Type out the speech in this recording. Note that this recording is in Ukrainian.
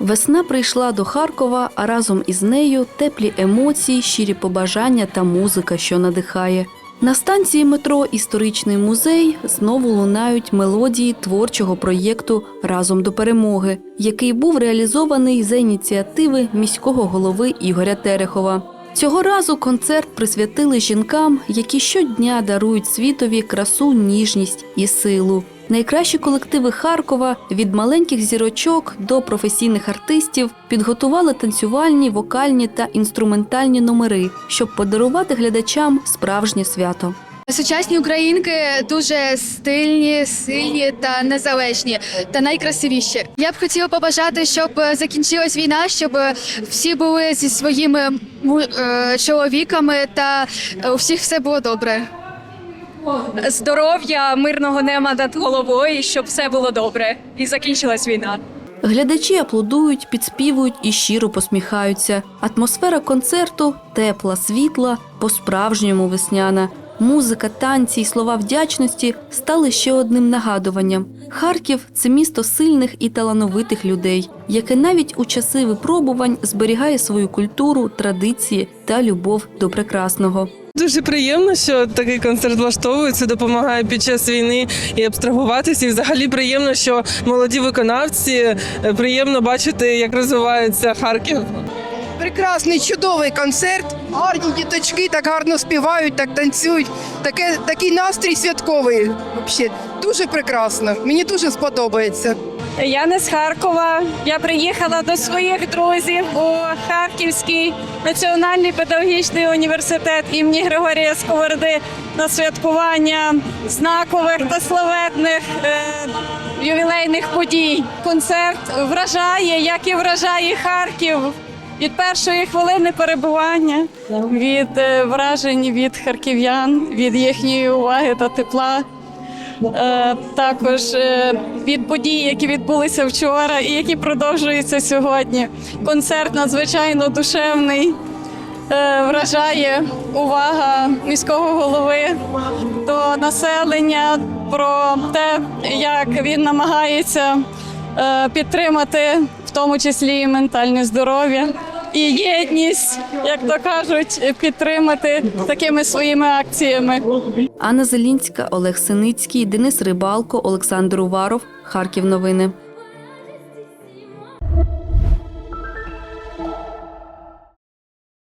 Весна прийшла до Харкова, а разом із нею теплі емоції, щирі побажання та музика, що надихає. На станції метро Історичний музей знову лунають мелодії творчого проєкту Разом до перемоги, який був реалізований за ініціативи міського голови Ігоря Терехова. Цього разу концерт присвятили жінкам, які щодня дарують світові красу, ніжність і силу. Найкращі колективи Харкова від маленьких зірочок до професійних артистів підготували танцювальні, вокальні та інструментальні номери, щоб подарувати глядачам справжнє свято. Сучасні українки дуже стильні, сильні та незалежні та найкрасивіші. Я б хотіла побажати, щоб закінчилась війна, щоб всі були зі своїми е, чоловіками та е, у всіх все було добре. здоров'я, мирного неба над головою, щоб все було добре і закінчилась війна. Глядачі аплодують, підспівують і щиро посміхаються. Атмосфера концерту тепла, світла, по-справжньому весняна. Музика, танці і слова вдячності стали ще одним нагадуванням. Харків це місто сильних і талановитих людей, яке навіть у часи випробувань зберігає свою культуру, традиції та любов до прекрасного. Дуже приємно, що такий концерт влаштовується, допомагає під час війни і абстрагуватися. І взагалі приємно, що молоді виконавці е, приємно бачити, як розвивається Харків. Прекрасний, чудовий концерт. Гарні діточки так гарно співають, так танцюють. Таке, такий настрій святковий. Взагалі, дуже прекрасно. Мені дуже сподобається. Я не з Харкова. Я приїхала до своїх друзів у Харківський національний педагогічний університет імені Григорія Сковороди на святкування знакових та славетних е, ювілейних подій. Концерт вражає, як і вражає Харків. Від першої хвилини перебування, від е, вражень від харків'ян, від їхньої уваги та тепла. Е, також е, від подій, які відбулися вчора і які продовжуються сьогодні. Концерт надзвичайно душевний. Вражає увага міського голови до населення про те, як він намагається підтримати в тому числі і ментальне здоров'я і єдність, як то кажуть, підтримати такими своїми акціями. Анна Зелінська, Олег Синицький, Денис Рибалко, Олександр Уваров. Харків новини.